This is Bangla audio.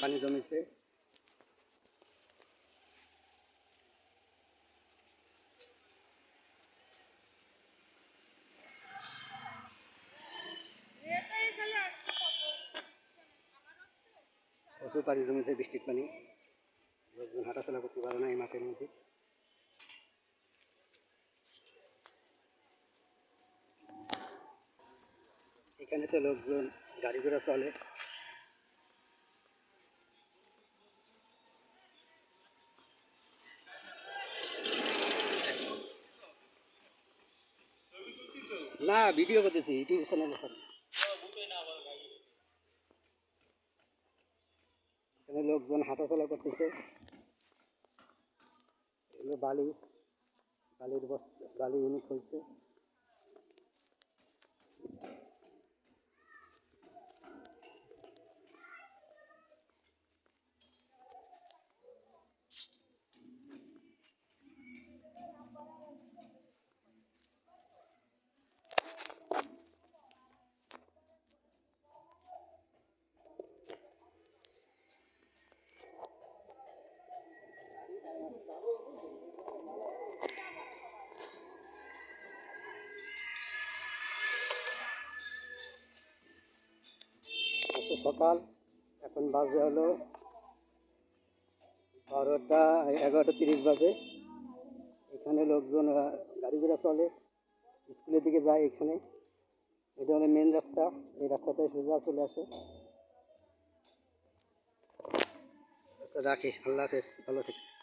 পানি জমেছে। প্রচুর পানি জমেছে বৃষ্টির পানি। লোকজন হাঁটাচলা করতে পারে না এই মাঠের মধ্যে। এখানে তো লোকজন গাড়ি ঘোড়া চলে। না ভিডিও করতেছি, ইউটিউব চ্যানেলে এখানে লোকজন হাঁটাচলা করতেছে। বালি, বালির বস্তা, বালি ইউনিট হয়েছে আজকে সকাল। এখন বাজে হলো বারোটা, এগারোটা তিরিশ বাজে। এখানে লোকজন গাড়ি ঘোড়া চলে। স্কুলের দিকে যায় এখানে। এটা হলো মেন রাস্তা। এই রাস্তাতে সোজা চলে আসে। আচ্ছা রাখি। আল্লাহ হাফেজ। ভালো থেকে